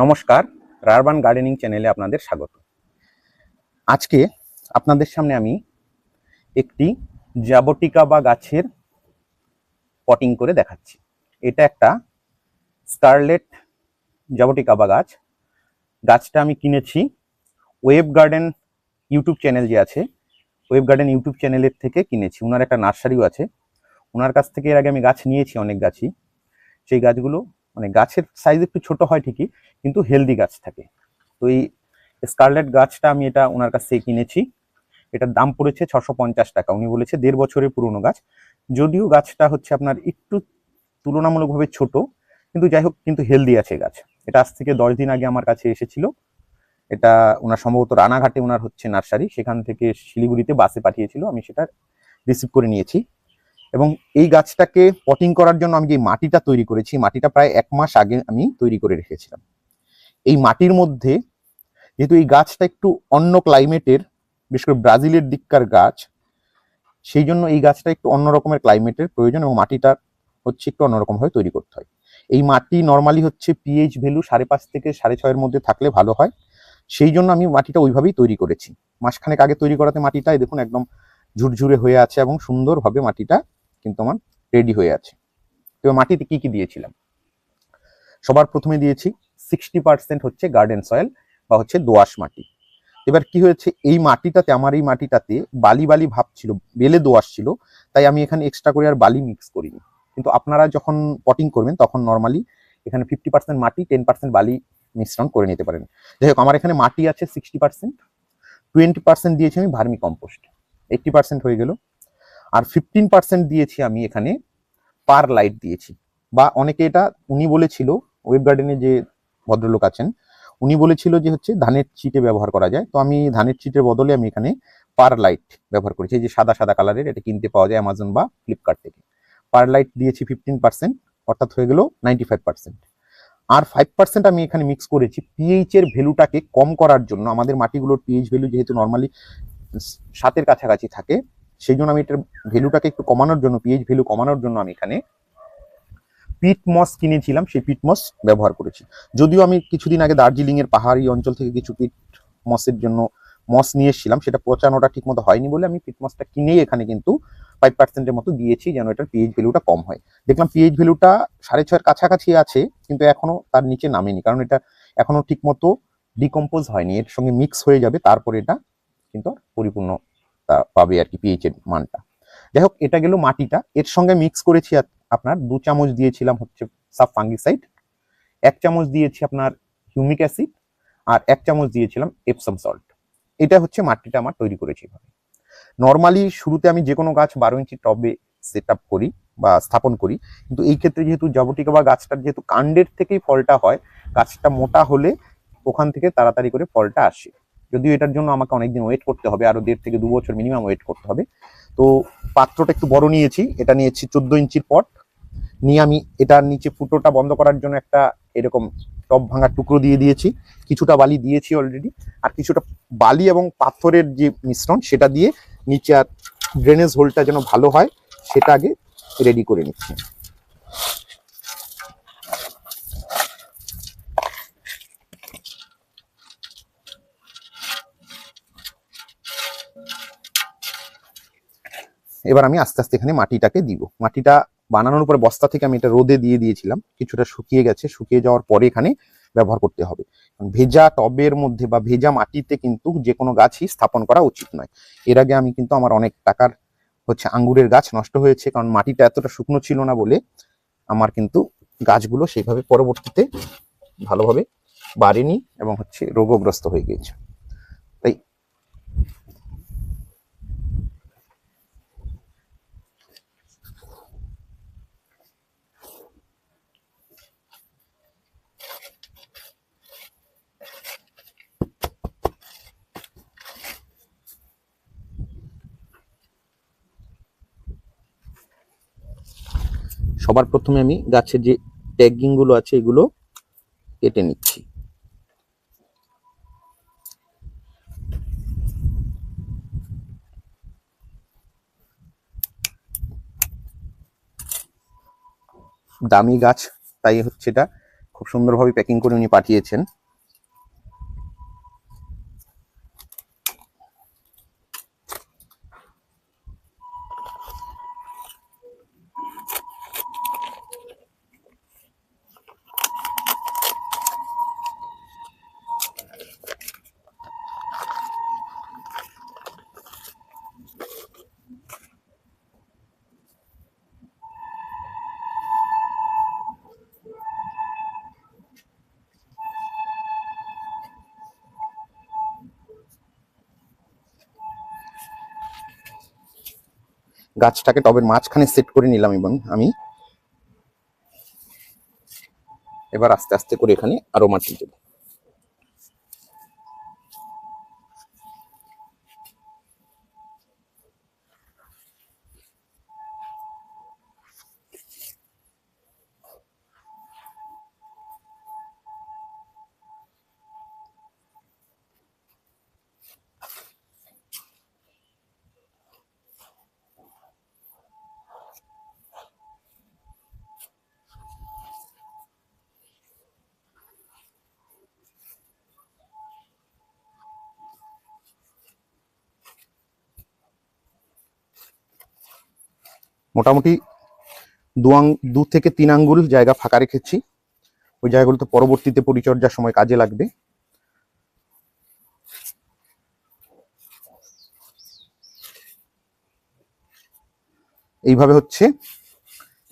নমস্কার, রারবান গার্ডেনিং চ্যানেলে আপনাদের স্বাগত। আজকে আপনাদের সামনে আমি একটি জাবটিকা বা গাছের পটিং করে দেখাচ্ছি। এটা একটা স্কারলেট জাবটিকা বা গাছ। গাছটা আমি কিনেছি ওয়েব গার্ডেন ইউটিউব চ্যানেল যে আছে, ওয়েব গার্ডেন ইউটিউব চ্যানেলের থেকে কিনেছি। ওনার একটা নার্সারিও আছে। ওনার কাছ থেকে এর আগে আমি গাছ নিয়েছি অনেক গাছই। সেই গাছগুলো মানে গাছের সাইজ একটু ছোট হয় ঠিকই, কিন্তু হেলদি গাছ থাকে। তো এই স্কারলেট গাছটা আমি এটা ওনার কাছ থেকে কিনেছি। এটার দাম পড়েছে ছশো পঞ্চাশ টাকা। উনি বলেছে দেড় বছরের পুরনো গাছ। যদিও গাছটা হচ্ছে আপনার একটু তুলনামূলকভাবে ছোট, কিন্তু যাই হোক, কিন্তু হেলদি আছে গাছ। এটা আজ থেকে দশ দিন আগে আমার কাছে এসেছিল। এটা ওনার সম্ভবত রানাঘাটে ওনার হচ্ছে নার্সারি। সেখান থেকে শিলিগুড়িতে বাসে পাঠিয়েছিল। আমি সেটা রিসিভ করে নিয়েছি। এবং এই গাছটাকে পটিং করার জন্য আমি যে মাটিটা তৈরি করেছি, মাটিটা প্রায় এক মাস আগে আমি তৈরি করে রেখেছিলাম। এই মাটির মধ্যে যেহেতু এই গাছটা একটু অন্য ক্লাইমেটের বিশেষ করে ব্রাজিলের দিককার গাছ, সেই জন্য এই গাছটা একটু অন্য রকমের ক্লাইমেটের প্রয়োজন এবং মাটিটা হচ্ছে একটু অন্যরকমভাবে তৈরি করতে হয়। এই মাটি নর্মালি হচ্ছে পিএইচ ভ্যালু সাড়ে পাঁচ থেকে সাড়ে ছয়ের মধ্যে থাকলে ভালো হয়। সেই জন্য আমি মাটিটা ওইভাবেই তৈরি করেছি। মাসখানেক আগে তৈরি করাতে মাটিটা দেখুন একদম ঝুরঝুরে হয়ে আছে এবং সুন্দরভাবে মাটিটা কিন্তু আমার রেডি হয়ে আছে। তো মাটিতে কি কি দিয়েছিলাম? সবার প্রথমে দিয়েছি সিক্সটি পার্সেন্ট হচ্ছে গার্ডেন সয়েল বা হচ্ছে দোআঁশ মাটি। এবার কি হয়েছে? এই মাটিটাতে, আমার এই মাটিটাতে বালি বালি ভাব ছিল, বেলে দোআঁশ ছিল, তাই আমি এখানে এক্সট্রা করে আর বালি মিক্স করিনি। কিন্তু আপনারা যখন পটিং করবেন, তখন নর্মালি এখানে ফিফটি পার্সেন্ট মাটি টেন পার্সেন্ট বালি মিশ্রণ করে নিতে পারেন। যাই হোক, আমার এখানে মাটি আছে সিক্সটি পার্সেন্ট টোয়েন্টি পার্সেন্ট দিয়েছি আমি ভার্মি কম্পোস্ট। এইটটি পার্সেন্ট হয়ে গেল। আর ফিফটিন পার্সেন্ট দিয়েছি আমি এখানে পার লাইট দিয়েছি। বা অনেকে এটা, উনি বলেছিল ওয়েব গার্ডেনে যে ভদ্রলোক আছেন, উনি বলেছিল যে হচ্ছে ধানের চিটে ব্যবহার করা যায়। তো আমি ধানের চিটের বদলে আমি এখানে পার লাইট ব্যবহার করেছি। যে সাদা সাদা কালারের এটা কিনতে পাওয়া যায় অ্যামাজন বা ফ্লিপকার্ট থেকে। পার লাইট দিয়েছি ফিফটিন পার্সেন্ট অর্থাৎ হয়ে গেল নাইনটি ফাইভ পার্সেন্ট আর ফাইভ পার্সেন্ট আমি এখানে মিক্স করেছি পিএইচ এর ভ্যালুটাকে কম করার জন্য। আমাদের মাটিগুলোর পিএইচ ভ্যালু যেহেতু নর্মালি সাতের কাছাকাছি থাকে সেই জন্য আমি এটার ভ্যালুটাকে একটু কমানোর জন্য পিএইচ ভ্যালু কমানোর জন্য আমি এখানে পিট মস কিনেছিলাম, সেই পিট মস ব্যবহার করেছি। যদিও আমি কিছুদিন আগে দার্জিলিং এর পাহাড়ি অঞ্চল থেকে কিছু পিট মসের জন্য মস নিয়ে এসেছিলাম, সেটা পচানোটা ঠিক মতো হয়নি বলে আমি পিট মসটা কিনেই এখানে কিন্তু ফাইভ পার্সেন্টের মতো দিয়েছি যেন এটার পিএইচ ভ্যালুটা কম হয়। দেখলাম পিএইচ ভ্যালুটা সাড়ে ছয়ের কাছাকাছি আছে, কিন্তু এখনও তার নিচে নামেনি, কারণ এটা এখনও ঠিক মতো ডিকম্পোজ হয়নি। এর সঙ্গে মিক্স হয়ে যাবে, তারপরে এটা কিন্তু পরিপূর্ণ পাবে আর কি পিএইচ এর মানটা। যাই হোক, এটা গেল মাটিটা। এর সঙ্গে মিক্স করেছি আপনার দু চামচ দিয়েছিলাম হচ্ছে সাব ফাঙ্গিসাইড এক চামচ দিয়েছি আপনার হিউমিক অ্যাসিড আর এক চামচ দিয়েছিলাম এপসাম সল্ট এটা হচ্ছে মাটিটা আমার তৈরি করেছি এভাবে। নর্মালি শুরুতে আমি যে কোনো গাছ বারো ইঞ্চি টবে সেট আপ করি বা স্থাপন করি, কিন্তু এই ক্ষেত্রে যেহেতু জবটিকা বা গাছটার যেহেতু কাণ্ডের থেকেই ফলটা হয়, গাছটা মোটা হলে ওখান থেকে তাড়াতাড়ি করে ফলটা আসে। যদিও এটার জন্য আমাকে অনেকদিন ওয়েট করতে হবে, আরও দেড় থেকে দু বছর মিনিমাম ওয়েট করতে হবে। তো পাত্রটা একটু বড় নিয়েছি, এটা নিয়েছি চোদ্দ ইঞ্চির পট নিয়ে আমি এটার নিচে ফুটোটা বন্ধ করার জন্য একটা এরকম টপ ভাঙার টুকরো দিয়ে দিয়েছি। কিছুটা বালি দিয়েছি অলরেডি আর কিছুটা বালি এবং পাথরের যে মিশ্রণ, সেটা দিয়ে নিচে আর ড্রেনেজ হোলটা যেন ভালো হয়, সেটা আগে রেডি করে নিচ্ছি। এবার আমি আস্তে আস্তে এখানে মাটিটাকে দিব। মাটিটা বানানোর পরে বস্তা থেকে আমি এটা রোদে দিয়ে দিয়েছিলাম। কিছুটা শুকিয়ে গেছে। শুকিয়ে যাওয়ার পরে এখানে ব্যবহার করতে হবে। ভেজা টবের মধ্যে বা ভেজা মাটিতে কিন্তু যে কোনো গাছই স্থাপন করা উচিত নয়। এর আগে আমি কিন্তু আমার অনেক টাকার হচ্ছে আঙ্গুরের গাছ নষ্ট হয়েছে। কারণ মাটিটা এতটা শুকনো ছিল না বলে আমার কিন্তু গাছগুলো সেইভাবে পরবর্তীতে ভালোভাবে বাড়েনি এবং হচ্ছে রোগগ্রস্ত হয়ে গিয়েছে তাই সবার প্রথমে আমি গাছের যে ট্যাগিংগুলো আছে এগুলো কেটে নিচ্ছি। দামি গাছ, তাই হচ্ছে এটা। খুব সুন্দরভাবে প্যাকিং করে উনি পাঠিয়েছেন। গাছটাকে টবের মাঝখানে সেট করে নিলাম এবং আমি এবার আস্তে আস্তে করে এখানে আরও মাটি দেব। মোটামুটি দু দু থেকে তিন আঙ্গুল জায়গা ফাঁকা রেখেছি। ওই জায়গাগুলোতে পরবর্তীতে পরিচর্যার সময় কাজে লাগবে। এইভাবে হচ্ছে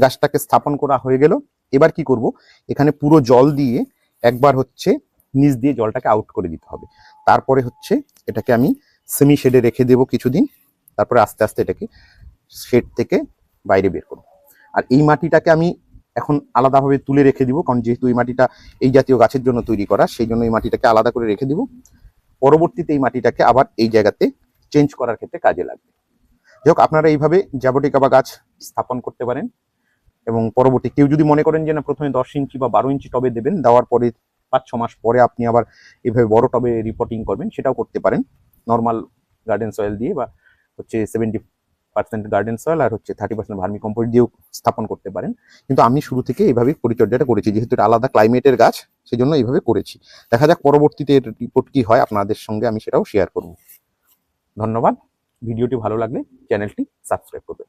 গাছটাকে স্থাপন করা হয়ে গেল। এবার কি করব? এখানে পুরো জল দিয়ে একবার হচ্ছে নিচ দিয়ে জলটাকে আউট করে দিতে হবে। তারপরে হচ্ছে এটাকে আমি সেমি শেডে রেখে দেব কিছুদিন। তারপরে আস্তে আস্তে এটাকে শেড থেকে বাইরে বের করব। আর এই মাটিটাকে আমি এখন আলাদাভাবে তুলে রেখে দিব, কারণ যেহেতু এই মাটিটা এই জাতীয় গাছের জন্য তৈরি করা, সেই জন্য এই মাটিটাকে আলাদা করে রেখে দিব। পরবর্তীতে এই মাটিটাকে আবার এই জায়গাতে চেঞ্জ করার ক্ষেত্রে কাজে লাগবে। যাই হোক, আপনারা এইভাবে জাবটিকা বা গাছ স্থাপন করতে পারেন এবং পরবর্তী কেউ যদি মনে করেন যে না, প্রথমে দশ ইঞ্চি বা বারো ইঞ্চি টবে দেবেন, দেওয়ার পরে পাঁচ, ছ মাস পরে আপনি আবার এইভাবে বড় টবে রিপোর্টিং করবেন, সেটাও করতে পারেন। নর্মাল গার্ডেন সয়েল দিয়ে বা হচ্ছে সেভেন্টি পার্সেন্ট গার্ডেন সয়েল আর হচ্ছে থার্টি পার্সেন্ট ভার্মি কম্পোস্ট দিয়েও স্থাপন করতে পারেন। কিন্তু আমি শুরু থেকে এইভাবেই পরিচর্যাটা করেছি, যেহেতু এটা আলাদা ক্লাইমেটের গাছ সেই জন্য এইভাবে করেছি। দেখা যাক পরবর্তীতে এর রিপোর্ট কী হয়, আপনাদের সঙ্গে আমি সেটাও শেয়ার করব। ধন্যবাদ। ভিডিওটি ভালো লাগলে চ্যানেলটি সাবস্ক্রাইব করবেন।